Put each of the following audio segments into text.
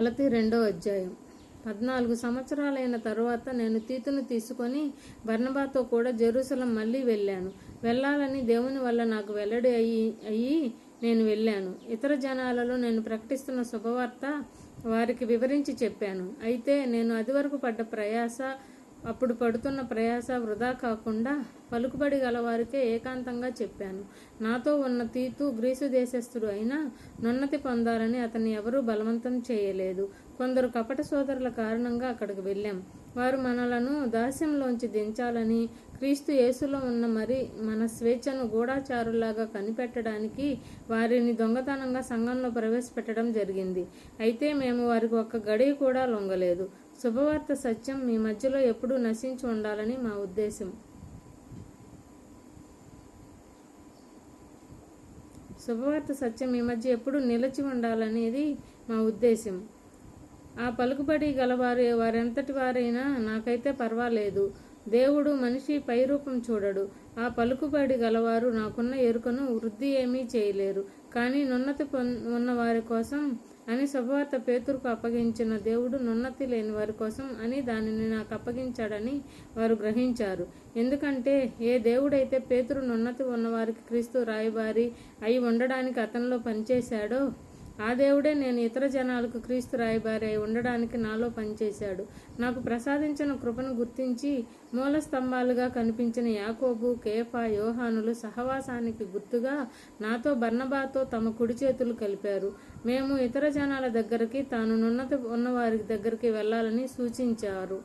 గలతి రెండో అధ్యాయం. పద్నాలుగు సంవత్సరాలైన తరువాత నేను తీతును తీసుకొని బర్నబాతో కూడా జెరూసలం మళ్ళీ వెళ్ళాను. వెళ్ళాలని దేవుని వల్ల నాకు వెల్లడి అయ్యి అయ్యి నేను వెళ్ళాను. ఇతర జనాలలో నేను ప్రకటిస్తున్న శుభవార్త వారికి వివరించి చెప్పాను. అయితే నేను అది వరకు పడ్డ ప్రయాస అప్పుడు పడుతున్న ప్రయాస వృధా కాకుండా పలుకుబడి గలవారికే ఏకాంతంగా చెప్పాను. నాతో ఉన్న తీతు గ్రీసు దేశస్థుడు అయినా నున్నతి పొందాలని అతన్ని ఎవరూ బలవంతం చేయలేదు. కొందరు కపట సోదరుల కారణంగా అక్కడికి వెళ్ళాం. వారు మనలను దాస్యంలోంచి దించాలని క్రీస్తు యేసులో ఉన్న మరి మన స్వేచ్ఛను గూఢాచారులాగా కనిపెట్టడానికి వారిని దొంగతనంగా సంఘంలో ప్రవేశపెట్టడం జరిగింది. అయితే మేము వారికి ఒక్క గడియ కూడా లొంగలేదు. శుభవార్త సత్యం మీ మధ్యలో ఎప్పుడూ నశించి ఉండాలని మా ఉద్దేశం. శుభవార్త సత్యం మీ మధ్య ఎప్పుడూ నిలిచి ఉండాలనేది మా ఉద్దేశం. ఆ పలుకుబడి గలవారు వారెంతటి వారైనా నాకైతే పర్వాలేదు. దేవుడు మనిషి పైరూపం చూడడు. ఆ పలుకుబడి గలవారు నాకున్న ఎరుకను వృద్ధి ఏమీ చేయలేరు. కానీ నున్నతి పొ ఉన్నవారి కోసం అని శుభవార్త పేతురుకు అప్పగించిన దేవుడు నున్నతి లేని వారి కోసం అని దానిని నాకు అప్పగించాడని వారు గ్రహించారు. ఎందుకంటే ఏ దేవుడైతే పేతురు నున్నతి ఉన్నవారికి క్రీస్తు రాయబారి అయి ఉండడానికి అతనిలో పనిచేశాడో ఆ దేవుడే నేను ఇతర జనాలకు క్రీస్తు రాయబారి అయి ఉండడానికి నాలో పనిచేశాడు. నాకు ప్రసాదించిన కృపను గుర్తించి మూల స్తంభాలుగా కనిపించిన యాకోబు కేఫా యోహానులు సహవాసానికి గుర్తుగా నాతో బర్ణబాతో తమ కుడి చేతులు కలిపారు. మేము ఇతర జనాల దగ్గరికి తాను నున్నత ఉన్నవారి దగ్గరికి వెళ్ళాలని సూచించారు.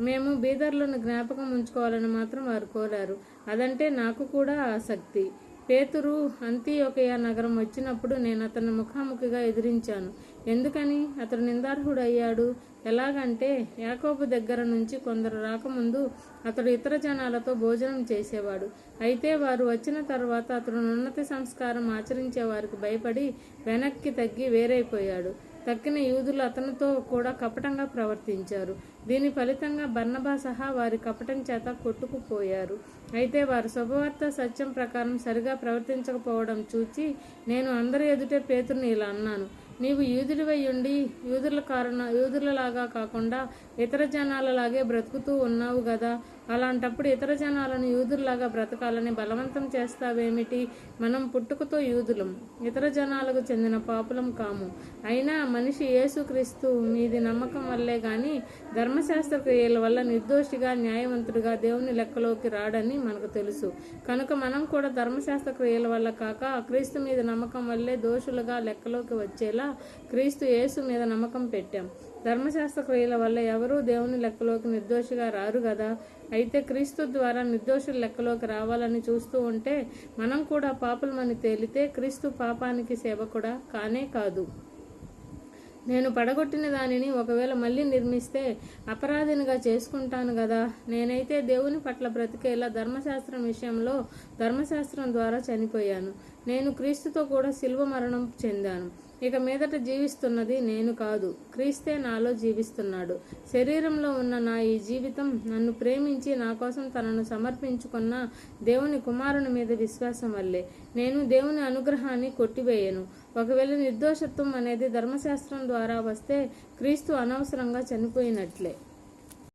మేము బీదర్లను జ్ఞాపకం ఉంచుకోవాలని మాత్రం వారు కోరారు. అదంటే నాకు కూడా ఆసక్తి. పేతురు అంతియోకయ నగరం వచ్చినప్పుడు నేను అతన్ని ముఖాముఖిగా ఎదిరించాను. ఎందుకని? అతడు నిందార్హుడు అయ్యాడు ఎలాగంటే యాకోబు దగ్గర నుంచి కొందరు రాకముందు అతడు ఇతర జనాలతో భోజనం చేసేవాడు. అయితే వారు వచ్చిన తర్వాత అతడు ఉన్నత సంస్కారం ఆచరించే వారికి భయపడి వెనక్కి తగ్గి వేరైపోయాడు. తక్కిన యూదులు అతనితో కూడా కపటంగా ప్రవర్తించారు. దీని ఫలితంగా బర్ణబా సహా వారి కపటం చేత కొట్టుకుపోయారు. అయితే వారు శుభవార్త సత్యం ప్రకారం సరిగా ప్రవర్తించకపోవడం చూచి నేను అందరి ఎదుటే పేతుని ఇలా అన్నాను. నీవు యూదుడివై ఉండి యూదుల కారణ యూదులలాగా కాకుండా ఇతర జనాలలాగే బ్రతుకుతూ ఉన్నావు కదా అలాంటప్పుడు ఇతర జనాలను యూదుల్లాగా బ్రతకాలని బలవంతం చేస్తావేమిటి? మనం పుట్టుకతో యూదులం. ఇతర జనాలకు చెందిన పాపులం కాము. అయినా మనిషి యేసుక్రీస్తు మీది నమ్మకం వల్లే కానీ ధర్మశాస్త్ర క్రియల వల్ల నిర్దోషిగా న్యాయవంతుడిగా దేవుని లెక్కలోకి రాడని మనకు తెలుసు. కనుక మనం కూడా ధర్మశాస్త్ర క్రియల వల్ల కాక క్రీస్తు మీద నమ్మకం వల్లే దోషులుగా లెక్కలోకి వచ్చేలా క్రీస్తు యేసు మీద నమ్మకం పెట్టాం. ధర్మశాస్త్ర క్రియల వల్ల ఎవరూ దేవుని లెక్కలోకి నిర్దోషిగా రారు కదా అయితే క్రీస్తు ద్వారా నిర్దోషుల లెక్కలోకి రావాలని చూస్తూ ఉంటే మనం కూడా పాపులమని తేలితే క్రీస్తు పాపానికి సేవకుడా? కానే కాదు. నేను పడగొట్టిన దానిని ఒకవేళ మళ్ళీ నిర్మిస్తే అపరాధినిగా చేసుకుంటాను కదా నేనైతే దేవుని పట్ల బ్రతికేలా ధర్మశాస్త్రం విషయంలో ధర్మశాస్త్రం ద్వారా చనిపోయాను. నేను క్రీస్తుతో కూడా శిల్వ మరణం చెందాను. ఇక మీదట జీవిస్తున్నది నేను కాదు. క్రీస్తే నాలో జీవిస్తున్నాడు. శరీరంలో ఉన్న నా ఈ జీవితం నన్ను ప్రేమించి నా కోసం తనను సమర్పించుకున్న దేవుని కుమారుని మీద విశ్వాసం వల్లే. నేను దేవుని అనుగ్రహాన్ని కొట్టివేయను. ఒకవేళ నిర్దోషత్వం అనేది ధర్మశాస్త్రం ద్వారా వస్తే క్రీస్తు అనవసరంగా చనిపోయినట్లే.